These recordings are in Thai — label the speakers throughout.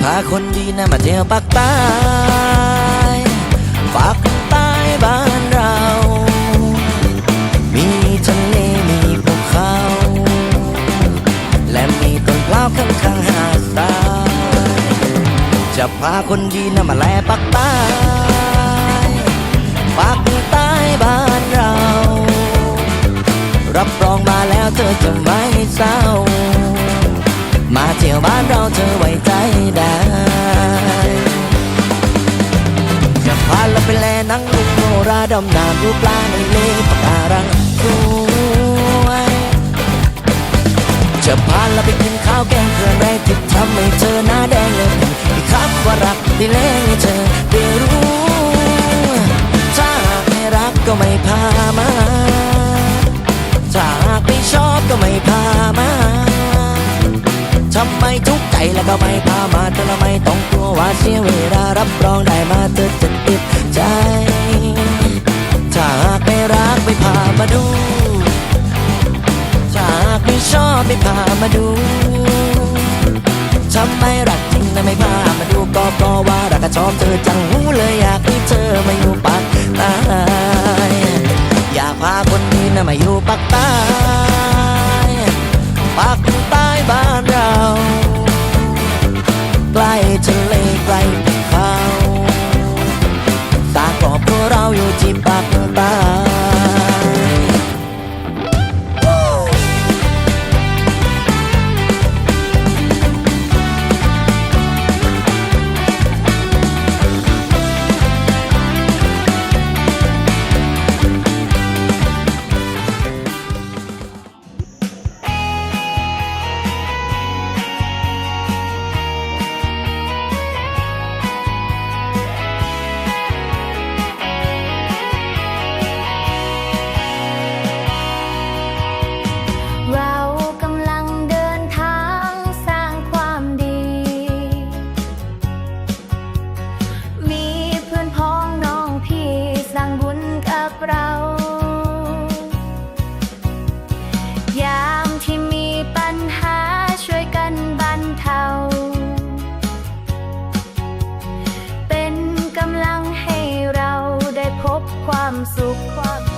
Speaker 1: พาคนดีนะมาเที่ยวปักใต้ปักใต้บ้านเรา มีทะเลมีภูเขา และมีต้นพร้าวข้างข้างหาดทรายจะพาคนดีนะมาแลปักใต้ปักใต้บ้านเรา รับรองมาแล้วเธอจะไม่เศร้า มาเที่ยวบ้านเราเธอไว้ใจได้จะพาเราไปแลนังลุงโนราดำน้ำดูปลาในเลปะการังสวยจะพาเราไปกินข้าวแกงเครื่องแรกที่ทำให้เธอหน้าแดงเลยที่คำว่ารักที่เล่นให้เธอได้รู้ ถ้าหากไม่รักก็ไม่พามา ถ้าหากไม่ชอบก็ไม่พามาำไมทุกใจแล้วก็ไม่พามาเธอละไม่ต้องกลัวว่าเสียเวลารับรองได้มาเธอจะติดใจ ถ้าหากไม่รักไม่พามาดู ถ้าหากไม่ชอบไม่พามาดูทำไมรักจริงนะไม่พามาดูก็เพราะว่ารักก็ชอบเธอจังหูเลยอยากให้เธอมาอยู่ปักใต้อยากพาคนนี้นะมาอยู่ปักใต้ปักใต้บ้าน ครัว
Speaker 2: ความสุขความ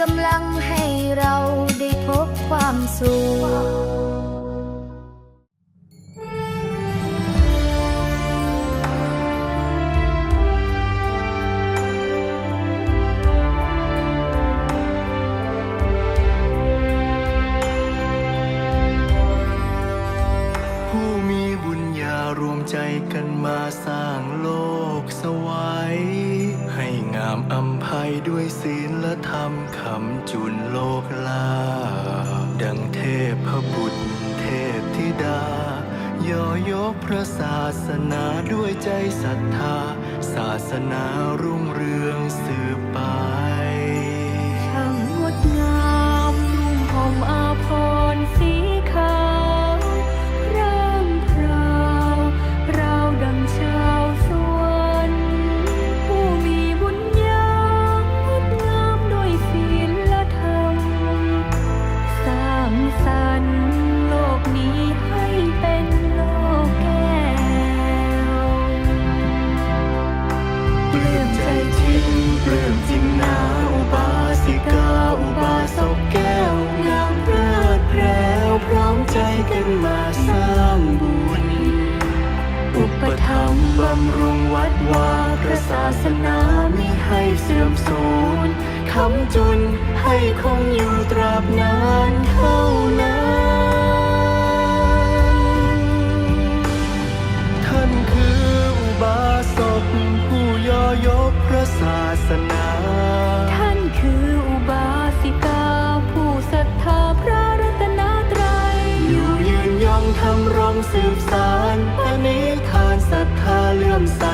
Speaker 2: กำลังให้เราได้พบความสุข ด้วย
Speaker 3: ศีลและธรรมคำจุนโลกลา ดังเทพพบุตรเทพธิดา ย่อยกพระศาสนาด้วยใจศรัทธา ศาสนารุ่งเรืองสืบไป
Speaker 4: สร้างบุญ
Speaker 3: อุปถัมภ์บำรุงวัดวาพระศาสนามิให้เสื่อมสูญคำจุนให้คงอยู่ตราบนานเท่านั้น สื
Speaker 4: บสารพระนิ
Speaker 3: ทานศรัทธาเลื่อมใส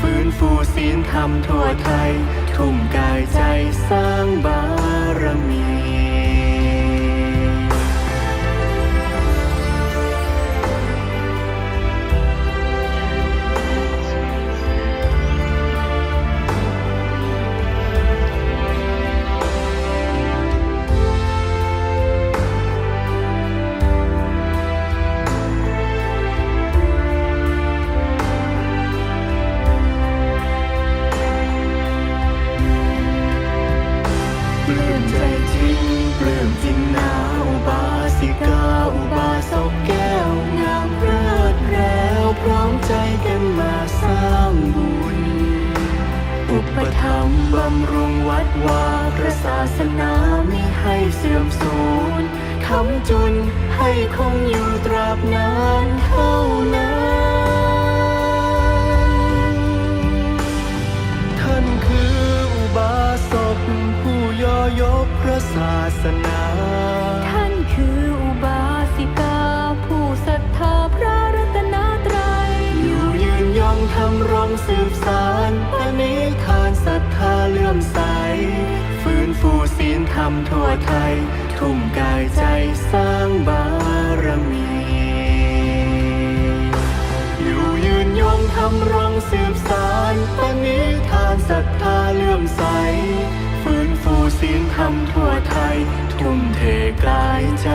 Speaker 3: ฟื้นฟูศีลธรรมทั่วไทย ทุ่มกายใจสร้างบารมี จุน ให้คงอยู่ตราบนานเท่านั้น ท่านคืออุบาสกผู้ย่อยกพระศาสนา
Speaker 4: ท่านคืออุบาสิกา ผู้ศรัทธาพระรัตนตรัย
Speaker 3: อยู่ยืนยงทำรงสืบสารพระนิทานศรัทธาเลื่อมใส ฟื้นฟูศีลธรรมทั่วไทย ทุ่มกายใจสร้างบารมี อยู่ยืนยงทำรงสืบสารปณิธานศรัทธาเลื่อมใส ฟื้นฟูศีลธรรมทั่วไทย ทุ่มเทกายใจ